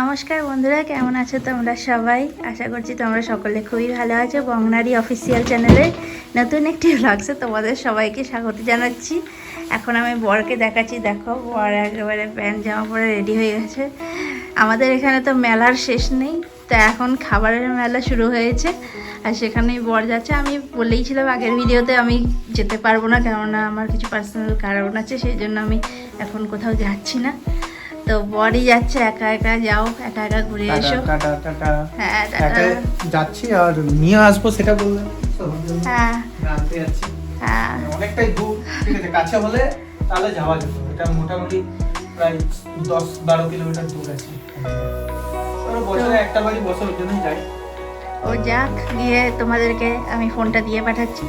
নমস্কার বন্ধুরা, কেমন আছো তোমরা সবাই? আশা করছি তোমরা সকলে খুবই ভালো আছো। বংনারি অফিসিয়াল চ্যানেলে নতুন একটি ভ্লগসে তোমাদের সবাইকে স্বাগত জানাচ্ছি। এখন আমি বরকে দেখাচ্ছি। দেখো, বর একেবারে প্যান্ট, জামা পরে রেডি হয়ে গেছে। আমাদের এখানে তো মেলার শেষ নেই, তো এখন খাবারের মেলা শুরু হয়েছে। আর সেখানেই বর যাচ্ছে। আমি বলেইছিলাম আগের ভিডিওতে আমি যেতে পারব না, কেননা আমার কিছু পার্সোনাল কারণ আছে, সেই জন্য আমি এখন কোথাও যাচ্ছি না। তো বরই যাচ্ছে একা একা যাও একা একা ঘুরে এসো। হ্যাঁ যাচ্ছি আর নিয়ে আসব সেটা জন্য হ্যাঁ। হ্যাঁ। অনেকটাই দূর ঠিক আছে কাছে হলে তাহলে যাওয়া যেত। এটা মোটামুটি প্রায় দশ বারো কিলোমিটার দূর আছে। বছরে একটা বাড়ি বছর জন্যই যাই। ও যাক গিয়ে তোমাদেরকে আমি ফোনটা দিয়ে পাঠাচ্ছি।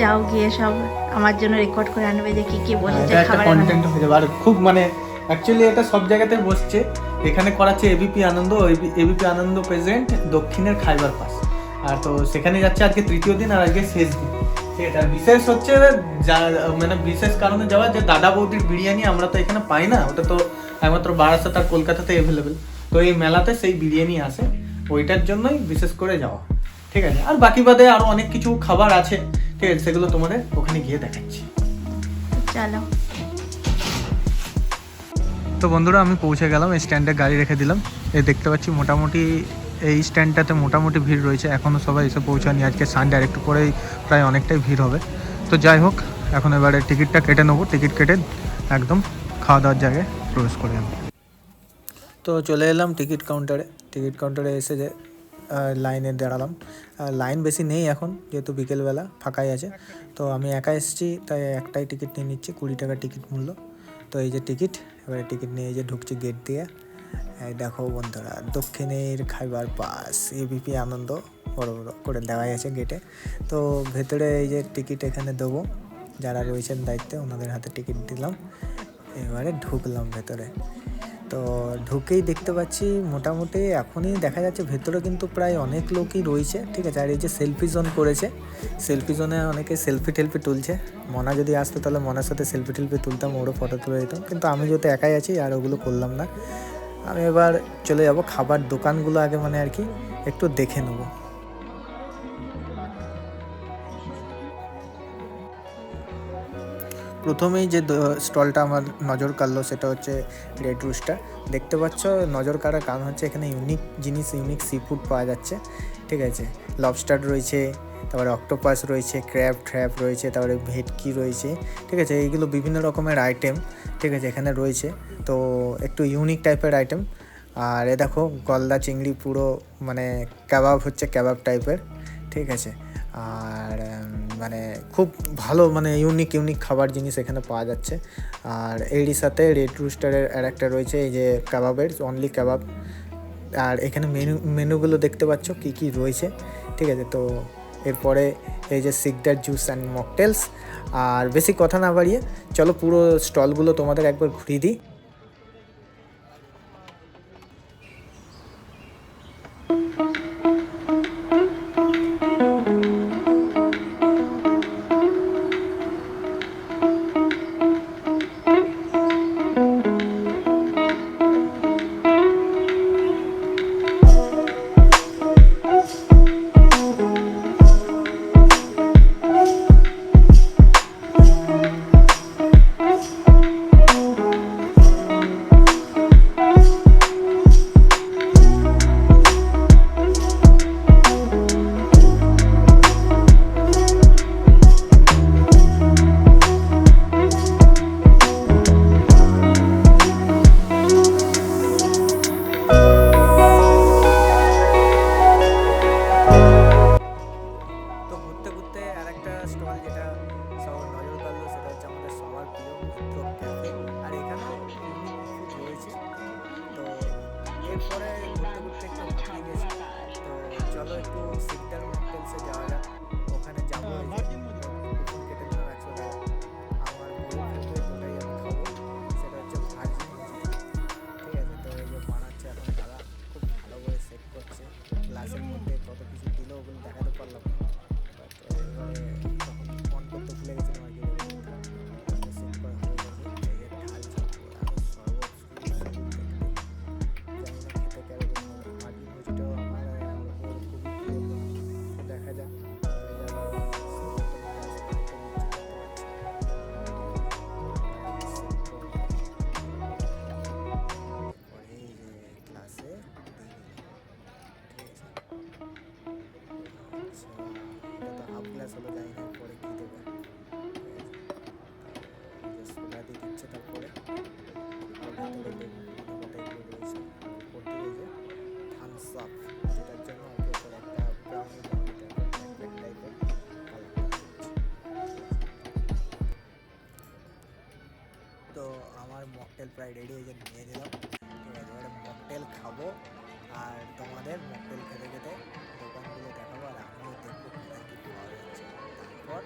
যাও গিয়ে সব আমার জন্য রেকর্ড করে আনবে যে কি কি বসেছে খাবার কন্টেন্ট হয়ে যাবে। আর খুব মানে অ্যাকচুয়ালি এটা সব জায়গাতে বসছে। এখানে করাচ্ছে ABP Ananda ABP Ananda present দক্ষিণের খাইবার পাস। আর তো সেখানে যাচ্ছে আজকে তৃতীয় দিন আর আজকে শেষ দিন। আর বিশেষ হচ্ছে মানে বিশেষ কারণে যাওয়া, যে দাদা বৌদির বিরিয়ানি আমরা তো এখানে পাই না, ওটা তো একমাত্র বারাসাত আর কলকাতাতে অ্যাভেলেবেল তো এই মেলাতে সেই বিরিয়ানি আসে, ওইটার জন্যই বিশেষ করে যাওয়া। ঠিক আছে, আর বাকি বাদে আরও অনেক কিছু খাবার আছে। ঠিক আছে, সেগুলো তোমাদের ওখানে গিয়ে দেখাচ্ছি। চলো। তো বন্ধুরা, আমি পৌঁছে গেলাম, এই স্ট্যান্ডে গাড়ি রেখে দিলাম। এই দেখতে পাচ্ছি মোটামুটি এই স্ট্যান্ডটাতে মোটামুটি ভিড় রয়েছে। এখনও সবাই এসে পৌঁছায়নি। আজকে সানডে আর একটু পরেই প্রায় অনেকটাই ভিড় হবে। তো যাই হোক, এখন এবারে টিকিটটা কেটে নেব। টিকিট কেটে একদম খাওয়া দাওয়ার জায়গায় প্রবেশ করে আমি তো চলে এলাম টিকিট কাউন্টারে। টিকিট কাউন্টারে এসে যে লাইনে দাঁড়ালাম। লাইন বেশি নেই এখন, যেহেতু বিকেলবেলা ফাঁকাই আছে। তো আমি একা এসেছি, তাই একটাই টিকিট নিয়ে নিচ্ছি, কুড়ি টাকা টিকিট মূল্য। তো এই যে টিকিট, এবারে টিকিট নিয়ে এই যে ঢুকছে গেট দিয়ে। এই দেখো বন্ধুরা, দক্ষিণের খাইবার পাস এবিপি আনন্দ, বড় বড় করে দেওয়াই আছে গেটে তো ভেতরে এই যে টিকিট এখানে দেবো, যারা রয়েছেন দায়িত্বে, ওনাদের হাতে টিকিট দিলাম। এবারে ঢুকলাম ভেতরে। তো ঢুকেই দেখতে পাচ্ছি মোটামুটি এখনই দেখা যাচ্ছে ভেতরে কিন্তু প্রায় অনেক লোকই রয়েছে, ঠিক আছে? আর এই যে সেলফি জোন করেছে, সেলফি জোনে অনেকে সেলফি টেলফি তুলছে। মনা যদি আসতো তাহলে মনার সাথে সেলফি টেলফি তুলতাম, ওরও ফটো তুলে দিতাম। কিন্তু আমি যেহেতু একাই আছি, আর ওগুলো করলাম না, আমি এবার চলে যাব খাবার দোকানগুলো আগে মানে আর কি একটু দেখে নেব। প্রথমেই যে স্টলটা আমার নজর কাড়লো সেটা হচ্ছে রেড রুস্টার দেখতে পাচ্ছ, নজর কাড়ার কারণ হচ্ছে এখানে ইউনিক জিনিস ইউনিক সি ফুড পাওয়া যাচ্ছে, ঠিক আছে? লবস্টার রয়েছে, তারপরে অক্টোপাস রয়েছে ক্র্যাব ট্র্যাপ রয়েছে, তারপরে ভেটকি রয়েছে, ঠিক আছে? এইগুলো বিভিন্ন রকমের আইটেম ঠিক আছে, এখানে রয়েছে। তো একটু ইউনিক টাইপের আইটেম আর এ দেখো, গলদা চিংড়ি পুরো মানে কাবাব হচ্ছে কাবাব টাইপের ঠিক আছে? আর মানে খুব ভালো মানে ইউনিক ইউনিক খাবার জিনিস এখানে পাওয়া যাচ্ছে। আর এরই সাথে রেড রুস্টারের আর একটা রয়েছে, এই যে কাবাবের অনলি কাবাব আর এখানে মেনু মেনুগুলো দেখতে পাচ্ছ, কি কি রয়েছে, ঠিক আছে? তো এরপরে এই যে সিগদার জুস অ্যান্ড মকটেলস আর বেশি কথা না বাড়িয়ে, চলো পুরো স্টলগুলো তোমাদের একবার ঘুরিয়ে দিই। আর ইউনিক ফুড তো এরপরে ঘুরতে ঘুরতে একটু হাঁপিয়ে গেছি। তো চলো একটু সিকদার মকটেলসে যাওয়া যাক। ওখানে যাব রেডি হয়ে নিয়ে নিলাম। ঠিক আছে এবারে মকটেল খাব। আর তোমাদের মকটেল খেতে খেতে দোকানগুলো দেখাবো, আর আমিও দেখব কোথায় কী পাওয়া যাচ্ছে। তারপর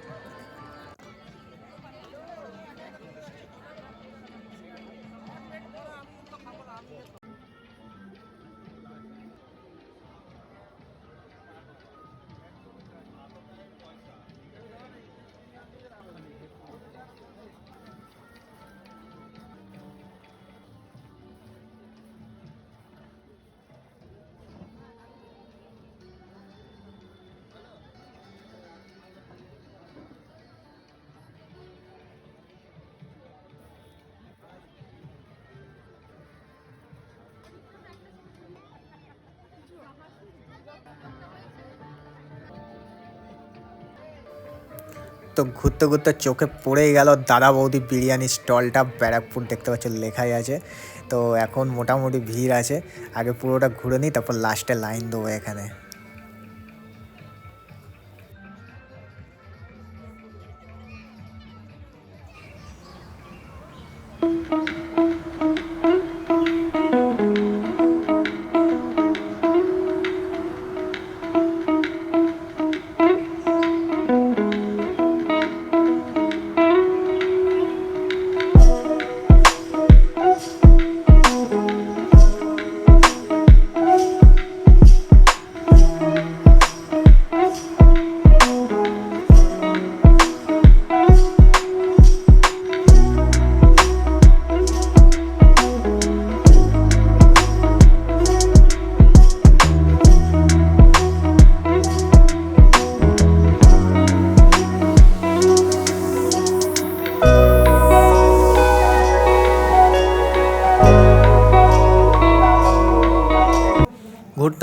তো ঘুরতে ঘুরতে চোখে পড়েই গেল দাদা বৌদি বিরিয়ানি স্টলটা ব্যারাকপুর দেখতে পাচ্ছ লেখাই আছে। তো এখন মোটামুটি ভিড় আছে। আগে পুরোটা ঘুরে নিই, তারপর লাস্টে লাইন দেবো এখানে।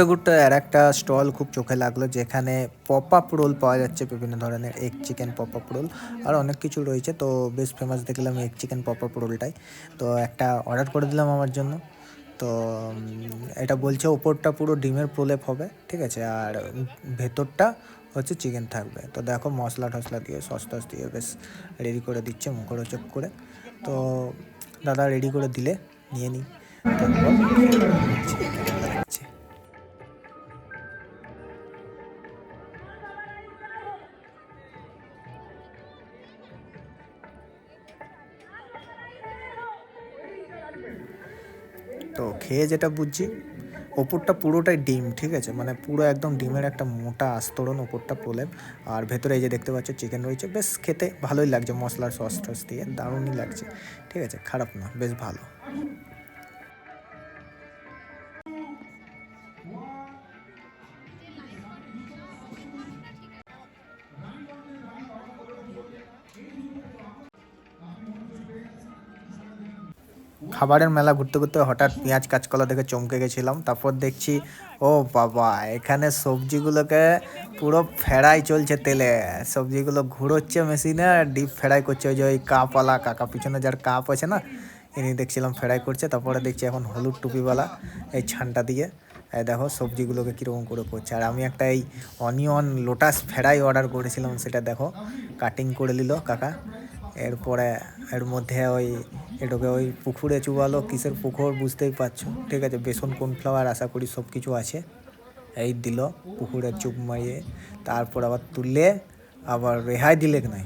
ঘুরতে আর একটা স্টল খুব চোখে লাগল যেখানে পপ আপ রোল পাওয়া যাচ্ছে বিভিন্ন ধরনের egg chicken pop up roll আর অনেক কিছু রয়েছে। তো বেশ ফেমাস দেখলাম এগ চিকেন পপ আপ রোলটাই তো একটা অর্ডার করে দিলাম আমার জন্য। তো এটা বলছে ওপরটা পুরো ডিমের প্রলেপ হবে, ঠিক আছে? আর ভেতরটা হচ্ছে চিকেন থাকবে। তো দেখো মশলা টশলা দিয়ে সস টস দিয়ে বেশ রেডি করে দিচ্ছে মুখরোচক করে। তো দাদা রেডি করে দিলে, নিয়ে নিই। খেয়ে যেটা বুঝছি, ওপরটা পুরোটাই ডিম, ঠিক আছে? মানে পুরো একদম ডিমের একটা মোটা আস্তরণ ওপরটা প্রলেপ। আর ভেতরে এই যে দেখতে পাচ্ছ চিকেন রয়েছে। বেশ খেতে ভালোই লাগছে, মশলার সস টস দিয়ে দারুণই লাগছে, ঠিক আছে? খারাপ না, বেশ ভালো। খাবারের মেলা ঘুরতে ঘুরতে হঠাৎ পেঁয়াজ কাঁচকলা দেখে চমকে গেছিলাম। তারপর দেখছি, ও বাবা, এখানে সবজিগুলোকে পুরো ফেরাই চলছে তেলে। সবজিগুলো ঘুরোচ্ছে মেশিনে ডিপ ফ্রাই করছে। ওই যে ওই কাপওয়ালা কাকা পিছনে যার কাপ আছে না, ইনি দেখছিলাম ফ্রাই করছে। তারপরে দেখছি এখন হলুদ টুপিওয়ালা এই ছানটা দিয়ে। দেখো সবজিগুলোকে কীরকম করে করছে। আর আমি একটা এই অনিয়ন লোটাস ফ্রাই অর্ডার করেছিলাম, সেটা দেখো, কাটিং করে নিল কাকা। এরপরে, এর মধ্যে ওই এটাকে ওই পুকুরে চুবালো, কিসের পুকুর বুঝতেই পারছ? ঠিক আছে, বেসন কর্নফ্লাওয়ার আশা করি সব কিছু আছে। এই দিল পুকুরে চুপ মারিয়ে, তারপর আবার তুললে আবার রেহাই দিলে নাই?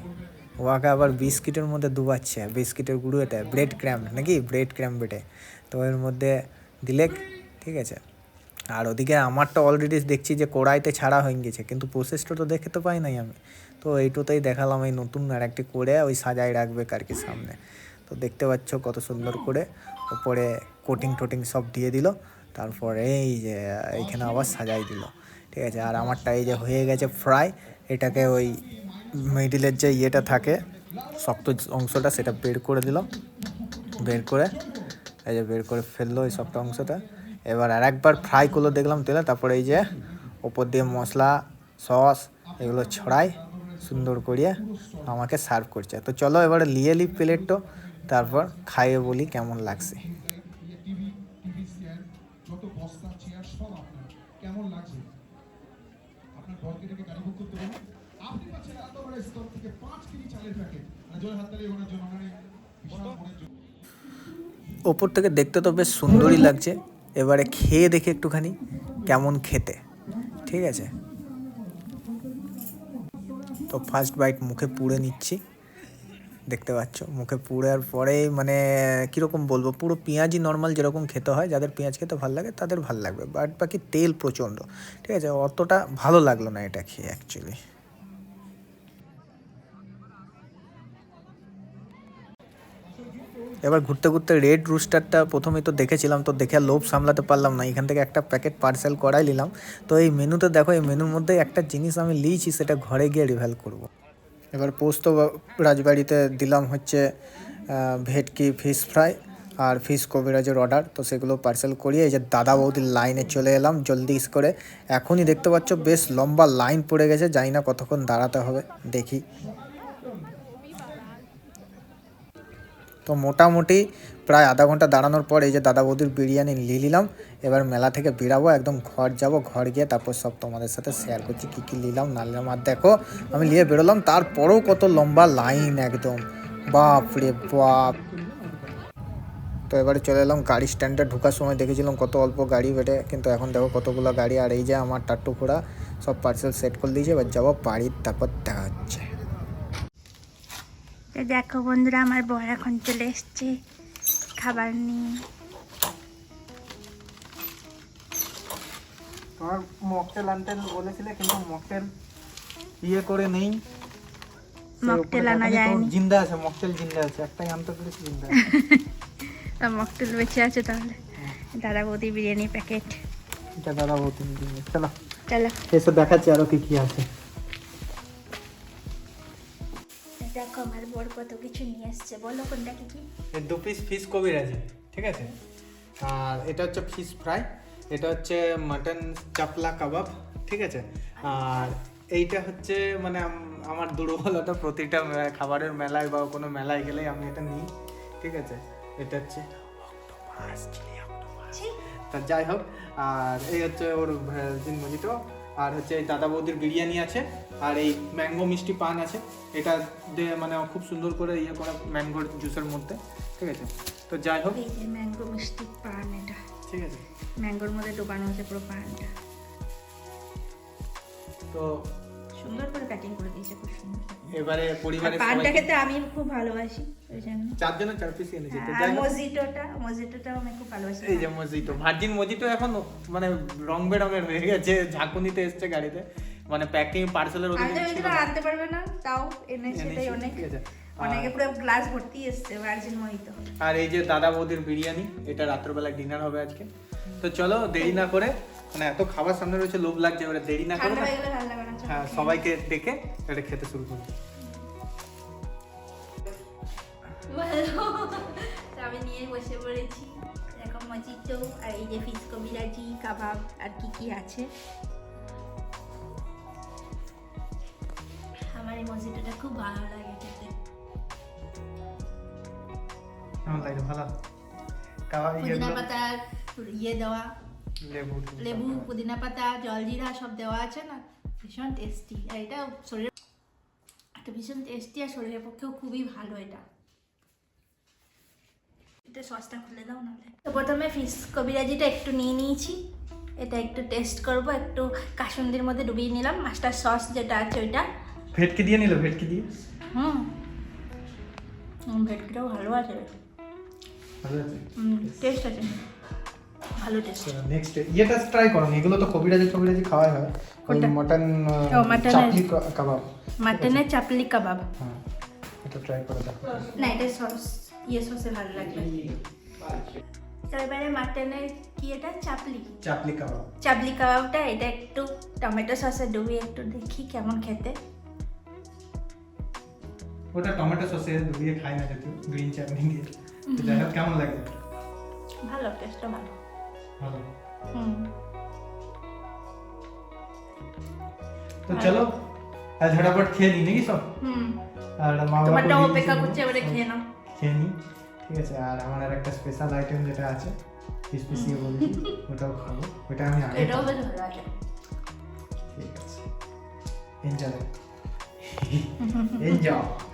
ওয়াকে আবার বিস্কিটের মধ্যে ডুবাচ্ছে, বিস্কিটের গুঁড়ো এটা ব্রেড ক্র্যাম্প নাকি? ব্রেড ক্র্যাম্প বেটে। তো এর মধ্যে দিলে ঠিক আছে। আর ওদিকে আমারটা অলরেডি দেখছি যে কড়াইতে ছাড়া হয়ে গেছে, কিন্তু প্রসেসটা তো দেখে তো পাই নাই আমি। তো এইটুতেই দেখালাম এই নতুন আর একটি করে, ওই সাজাই রাখবে আর কি সামনে। তো দেখতে পাচ্ছ কত সুন্দর করে ওপরে কোটিং টোটিং সব দিয়ে দিল। তারপর এই যে, এইখানে আবার সাজাই দিল। ঠিক আছে, আর আমারটা এই যে হয়ে গেছে ফ্রাই এটাকে ওই মিডিলের যে ইয়েটা থাকে, শক্ত অংশটা, সেটা বের করে দিলাম বের করে, এই যে বের করে ফেলল এই শক্ত অংশটা। এবার আর একবার ফ্রাই করল, দেখলাম তেলে। তারপরে এই যে ওপর দিয়ে মশলা, সস, এগুলো ছড়াই, সুন্দর করিয়ে আমাকে সার্ভ করছে। তো চলো এবারে নি প্লেটটো তারপর খাইয়ে বলি কেমন লাগছে। ওপর থেকে দেখতে তো বেশ সুন্দরই লাগছে। এবারে খেয়ে দেখে একটুখানি কেমন খেতে। ঠিক আছে? তো ফার্স্ট বাইট মুখে পুড়ে নিচ্ছি। দেখতে পাচ্ছ। মুখে পুড়ার পরে মানে কীরকম বলব, পুরো পেঁয়াজি নর্মাল যেরকম খেতে হয়, যাদের পেঁয়াজ খেতে ভালো লাগে তাদের ভালো লাগবে বাট বাকি তেল প্রচণ্ড, ঠিক আছে? অতটা ভালো লাগল না এটা খেয়ে অ্যাকচুয়ালি এবার ঘুরতে ঘুরতে রেড রুস্টারটা প্রথমে তো দেখেছিলাম, তো দেখে লোভ সামলাতে পারলাম না। এখান থেকে একটা প্যাকেট পার্সেল করাই নিলাম। তো এই মেনুতে দেখো, এই মেনুর মধ্যে একটা জিনিস আমি লিয়েছি, সেটা ঘরে গিয়ে রিভেল করব। এবার পোস্ত রাজবাড়িতে দিলাম হচ্ছে ভেটকি ফিশ ফ্রাই আর ফিশ কবিরাজের অর্ডার তো সেগুলো পার্সেল করিয়ে এই যে দাদা বৌদির লাইনে চলে এলাম, জলদি করে। এখনই দেখতে পাচ্ছ বেশ লম্বা লাইন পড়ে গেছে, জানি না কতক্ষণ দাঁড়াতে হবে, দেখি। তো মোটামুটি প্রায় আধা ঘণ্টা দাঁড়ানোর পর এই যে দাদা বৌদির বিরিয়ানি নিয়ে নিলাম। এবার মেলা থেকে বেরাবো, একদম ঘর যাব, ঘর গিয়ে তারপর সব তোমাদের সাথে শেয়ার করছি, কী কী নিলাম, না নিলাম। আর দেখো, আমি নিয়ে বেরোলাম, তারপরেও কত লম্বা লাইন একদম। বাপ রে বাপ। তো এবারে চলে এলাম গাড়ি স্ট্যান্ডে ঢোকার সময় দেখেছিলাম কত অল্প গাড়ি বেটে কিন্তু এখন দেখো কতগুলো গাড়ি আর এই যে আমার টাট্টু ঘোড়া সব পার্সেল সেট করে দিয়েছে, এবার যাব বাড়ির তারপর দেখা হচ্ছে তো দেখো বন্ধুরা আমার বর এখন চলে এসছে খাবার নিয়ে। তোমার মকটেল আনতে বলেছিলে কিন্তু মকটেল ইয়ে করে নেই। মকটেল আনা যায়নি। জিন্দা আছে মকটেল জিন্দা আছে একটাই আনতে পেরেছি জিন্দা তা মকটেল বেঁচে আছে তাহলে। দাদা বৌদি বিরিয়ানি প্যাকেট এটা দাদা বলতে চলো। চলো। এসে দেখাচ্ছি আরও কি কি আছে। দেখো আমার বর কত কিছু নিয়ে এসছে বলো কোনটা কি কি? এই দু পিস ফিশ কবির আছে ঠিক আছে? আর এটা হচ্ছে ফিশ ফ্রাই এটা হচ্ছে মাটন চাপলা কাবাব ঠিক আছে? আর এইটা হচ্ছে মানে আমার দুর্বলতা প্রতিটা খাবারের মেলায় বা কোনো মেলায় গেলেই আমি এটা নিই ঠিক আছে? এটা হচ্ছে তা যাই হোক আর এই হচ্ছে ওর জিন মজিটো আর হচ্ছে এই দাদা বৌদির বিরিয়ানি আছে আর এই ম্যাঙ্গো মিষ্টি পান আছে এটা দিয়ে মানে খুব সুন্দর করে ইয়ে করা ম্যাঙ্গোর জুসের মধ্যে ঠিক আছে? তো যাই হোক। এই যে ম্যাঙ্গো মিষ্টি পান এটা। ঠিক আছে। ম্যাঙ্গোর মধ্যে ডোবানো হচ্ছে পুরো পানটা। তো সুন্দর করে প্যাকিং করে দিয়েছে খুব সুন্দর। এবারে পরিবারের পানটা খেতে আমি খুব ভালোবাসি ওই জন্য। চারজনের চার পিস এনেছি তো যাই হোক। মজিটোটা মজিটোটাও আমি খুব ভালোবাসি। এই যে মজিটো ভার্জিন মজিটো এখন মানে রং বেরঙের হয়ে গেছে ঝাঁকুনিতে এসছে গাড়িতে। মানে প্যাকিং পার্সেলের ওদিকে আনতে ছিল আনতে পারবে না তাও এনেছি, এটাই অনেক। অনেকে আর- পুরো গ্লাস ভর্তি এসছে ভার্জিন মহিত। আর এই যে দাদা বৌদির বিরিয়ানি এটা রাত্রবেলা ডিনার হবে আজকে। তো চলো দেরি না করে মানে এত খাবার সামনে রয়েছে লোভ লাগছে এবারে দেরি না করে হ্যাঁ সবাইকে ডেকে এটা খেতে শুরু করব আমি নিয়ে বসে পড়েছি। এরকম মজিটো আর এই যে ফিস কবিরাজি কাবাব আর কি কি আছে। এই মজিটোটা খুব ভালো লাগে খেতে। কেমন লাগে? ভালো? খাওয়া পুদিনা পাতা ইয়ে দেওয়া। লেবু লেবু পুদিনা পাতা জলজিরা সব দেওয়া আছে না? ভীষণ টেস্টি আর এটা শরীর এটা ভীষণ টেস্টি আর শরীরের পক্ষেও খুবই ভালো এটা। এটা সসটা খুলে দাও নাহলে। তো প্রথমে ফিশ কবিরাজিটা একটু নিয়ে নিয়েছি। এটা একটু টেস্ট করব একটু কাসুন্দির মধ্যে ডুবিয়ে নিলাম। মাস্টার সস যেটা আছে ওইটা। ভেটকি দিয়ে নিল ভেটকি দিয়ে? হুম হুম, ভেটকিটাও ভালো আছে ভালো আছে? টেস্ট আছে। ভালো টেস্ট নেক্সট ইয়েটা ট্রাই করো এগুলো তো কবিরাজি কবিরাজি খাওয়াই হয়। ওই মটন ও, mutton এর- চাপলি কাবাব। মাটনের চাপলি কাবাব। হ্যাঁ এটা ট্রাই করে দেখো। না এটা সস ইয়ে সসে ভালো লাগবে। তো এবারে মাটনের কি এটা? চাপলি। চাপলি কাবাব। চাপলি কাবাবটা এটা একটু টমেটো সসে ডুবিয়ে একটু দেখি কেমন খেতে। ওটা টমেটো খাই না গ্রিন চাটনি দিয়ে। তো যাই হোক কেমন লাগে? ভালো টেস্টটা ভালো। ভালো। তো চলো আর ঝটাপট খেয়ে নিই নাকি সব? হুম। আর মা বাবা অপেক্ষা করছে এবারে খেয়ে নাও। খেয়ে নিই ঠিক আছে? আর আমার আর একটা স্পেশাল আইটেম যেটা আছে বলছি ওটাও খাব। ওটা আমি আগে এটাও বেশ ভালো আছে ঠিক আছে। এনজয় এনজয়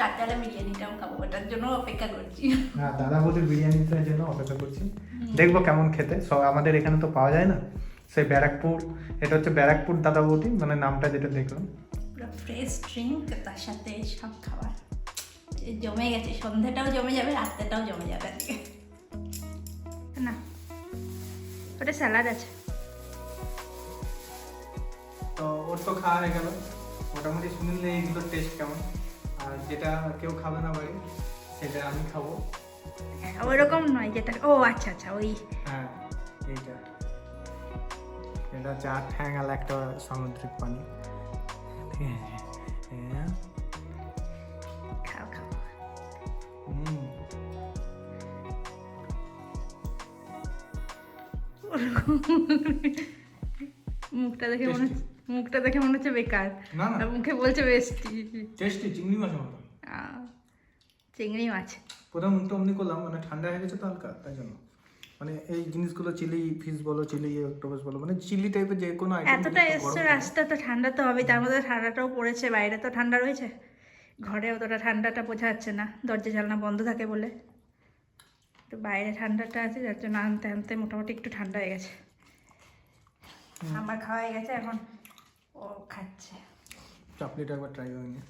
রাত্রেবেলা বিরিয়ানিটাও খাব ওটার জন্য অপেক্ষা করছি। হ্যাঁ দাদা বৌদির বিরিয়ানিটার জন্য অপেক্ষা করছি। দেখব কেমন খেতে। সব আমাদের এখানে তো পাওয়া যায় না। সেই ব্যারাকপুর এটা হচ্ছে ব্যারাকপুর দাদা বৌদি মানে নামটা যেটা দেখলাম। পুরো ফ্রেশ ড্রিঙ্ক তার সাথে সব খাবার। জমে গেছে সন্ধ্যাটাও জমে যাবে রাত্রেটাও জমে যাবে আজকে। না ওটা স্যালাড আছে। তো ওর তো খাওয়া হয়ে গেল। মোটামুটি শুনলে এইগুলোর টেস্ট কেমন? আর যেটা কেউ খাবে না বাড়ি সেটা আমি খাব। হ্যাঁ, ওইরকম নয় যেটা ও আচ্ছা আচ্ছা ওই। হ্যাঁ এইটা। এটা হচ্ছে আট ঠ্যাঙাল একটা সামুদ্রিক পানি। ঠিক আছে হ্যাঁ মুখটা দেখে মনে হচ্ছে। মুখটা দেখে মনে হচ্ছে বেকার। না না। মুখে বলছে বেস্টি টেস্টি চিংড়ি মাছের মতো। চিংড়ি মাছ। প্রথম মুখটা অমনি করলাম মানে ঠান্ডা হয়ে গেছে তো হালকা তাই জন্য। মানে এই জিনিসগুলো চিলি ফিশ বলো চিলি অক্টোপাস বলো মানে চিলি টাইপের যে কোনো আইটেম এতটা এসছে রাস্তা তো ঠান্ডা তো হবে তার মধ্যে ঠান্ডাটাও পড়েছে বাইরে তো ঠান্ডা রয়েছে। ঘরে অতটা ঠান্ডাটা বোঝা যাচ্ছে না দরজা জানলা বন্ধ থাকে বলে। তো বাইরে ঠান্ডাটা আছে যার জন্য আনতে আনতে মোটামুটি একটু ঠান্ডা হয়ে গেছে। আমার খাওয়া হয়ে গেছে এখন ও খাচ্ছে। চাপলিটা একবার ট্রাই করিনি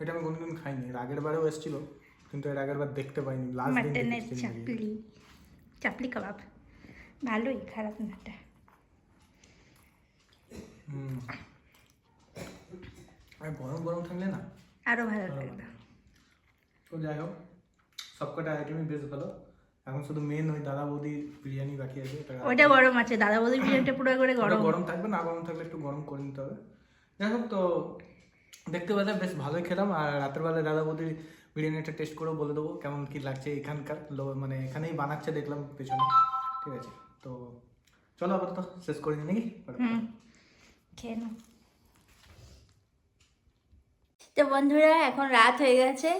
এটা আমি কোনোদিন খাইনি এর আগের বারেও এসেছিল কিন্তু এর আগের বার দেখতে পাইনি লাস্ট দিন চাপলি চাপলি কাবাব। ভালোই খারাপ না এটা। হুম। আর গরম গরম থাকলে না? আরও ভালো লাগবে। তো যাই হোক সবকটা আইটেমই বেশ ভালো। এখন শুধু মেন ওই দাদা বৌদির বিরিয়ানি বাকি আছে ওইটা গরম আছে দাদা বৌদির বিরিয়ানিটা পুরো করে ওটা গরম। গরম থাকবে না গরম থাকলে একটু গরম করে নিতে হবে। যাই হোক তো দেখতে পেলে বেশ ভালোই খেলাম আর রাতের বেলায় দাদা বৌদির বিরিয়ানিটা টেস্ট করেও বলে দেবো কেমন কি লাগছে এখানকার লো- মানে এখানেই বানাচ্ছে দেখলাম পেছনে। ঠিক আছে তো চলো আপাতত শেষ করে দিই নাকি? খেয়ে নাও। তো বন্ধুরা, এখন রাত হয়ে গেছে।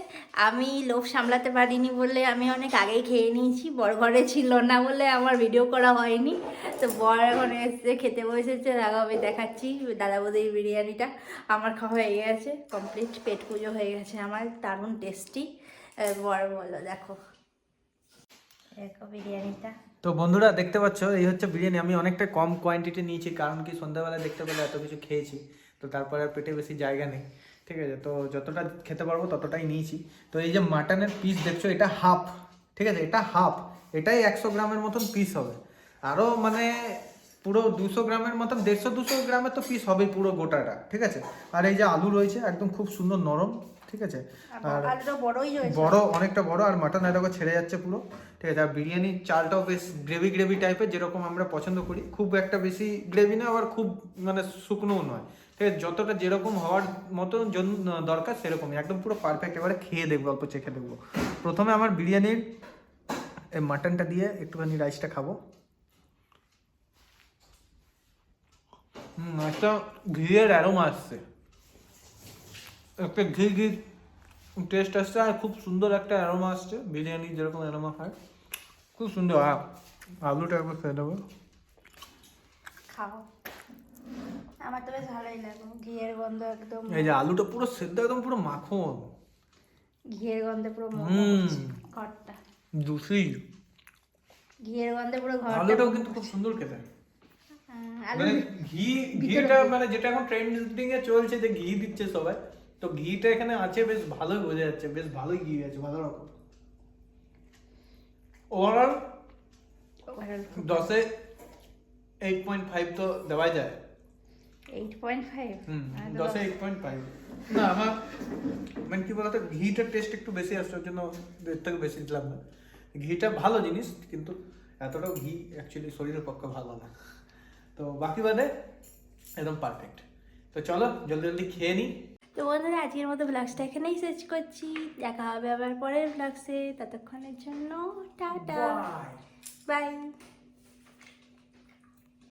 আমি লোভ সামলাতে পারিনি বলে আমি অনেক আগেই খেয়ে নিয়েছি। বড় ঘরে ছিল না বলে আমার ভিডিও করা হয়নি। তো বর এখন এসে খেতে বসেছে। আমি দেখাচ্ছি দাদা বৌদির বিরিয়ানিটা। আমার খাওয়া হয়ে গেছে কমপ্লিট পেট পুজো হয়ে গেছে আমার, দারুণ টেস্টি বর বলো দেখো। দেখো বিরিয়ানিটা। তো বন্ধুরা, দেখতে পাচ্ছ, এই হচ্ছে বিরিয়ানি। আমি অনেকটা কম কোয়ান্টিটি নিয়েছি, কারণ কি সন্ধ্যাবেলায় দেখতে পেলে এত কিছু খেয়েছি। তো তারপরে আর পেটে বেশি জায়গা নেই। ঠিক আছে? তো যতটা খেতে পারব ততটাই নিয়েছি। তো এই যে মাটনের পিস দেখছ এটা হাফ ঠিক আছে? এটা হাফ এটাই একশো গ্রামের মতন পিস হবে। আরও মানে পুরো দুশো গ্রামের মতন দেড়শো দুশো গ্রামের তো পিস হবে পুরো গোটাটা ঠিক আছে? আর এই যে আলু রয়েছে একদম খুব সুন্দর নরম ঠিক আছে? আর বড় অনেকটা বড় আর মাটন এরকম ছেড়ে যাচ্ছে পুরো ঠিক আছে? আর বিরিয়ানির চালটাও বেশ গ্রেভি গ্রেভি টাইপের যেরকম আমরা পছন্দ করি। খুব একটা বেশি গ্রেভি না আবার খুব মানে শুকনোও নয়। যতটা যেরকম হওয়ার মতো দরকার সেরকমই। একদম পুরো পারফেক্ট এবারে খেয়ে দেখব, অল্প চেখে দেখব। প্রথমে আমার বিরিয়ানির মাটনটা দিয়ে একটুখানি রাইসটা খাব। একটা ঘিয়ের অ্যারোমা আসছে। একটা ঘি ঘি টেস্ট আসছে আর খুব সুন্দর একটা অ্যারোমা আসছে। বিরিয়ানি যেরকম অ্যারোমা হয়। খুব সুন্দর। আলুটা একবার খেয়ে দেবো খাও আমার তো বেশ ভালোই লাগে। ঘিয়ের গন্ধ একদম এই যে আলুটা পুরো সেদ্ধ একদম পুরো মাখন। ঘিয়ের গন্ধে পুরো। ঘরটা। জুসি। ঘিয়ের গন্ধে পুরো আলুটাও কিন্তু খুব সুন্দর খেতে। হ্যাঁ, মানে ঘি ঘিটা মানে যেটা এখন ট্রেন্ডিং এ চলছে যে ঘি দিচ্ছে সবাই তো ঘিটা এখানে আছে বেশ ভালোই বোঝা যাচ্ছে বেশ ভালোই ঘি আছে ভালো রকম। ওভারঅল দশে এইট পয়েন্ট ফাইভ তো দেওয়াই যায় এইট পয়েন্ট ফাইভ হুম দশে এইট পয়েন্ট ফাইভ না আমার মানে কি বলতো ঘিটার টেস্ট একটু বেশি আসছে ওর জন্য এর থেকে বেশি দিলাম না। ঘিটা ভালো জিনিস কিন্তু এতটাও ঘি অ্যাকচুয়ালি শরীরের পক্ষে ভালো না। তো বাকি বাদে একদম পারফেক্ট তো চলো জলদি জলদি খেয়ে নিই তো বন্ধুরা আজকের মতো ব্লগসটা এখানেই শেষ করছি। দেখা হবে আবার পরের ব্লগসে ততক্ষণের জন্য টাটা। বাই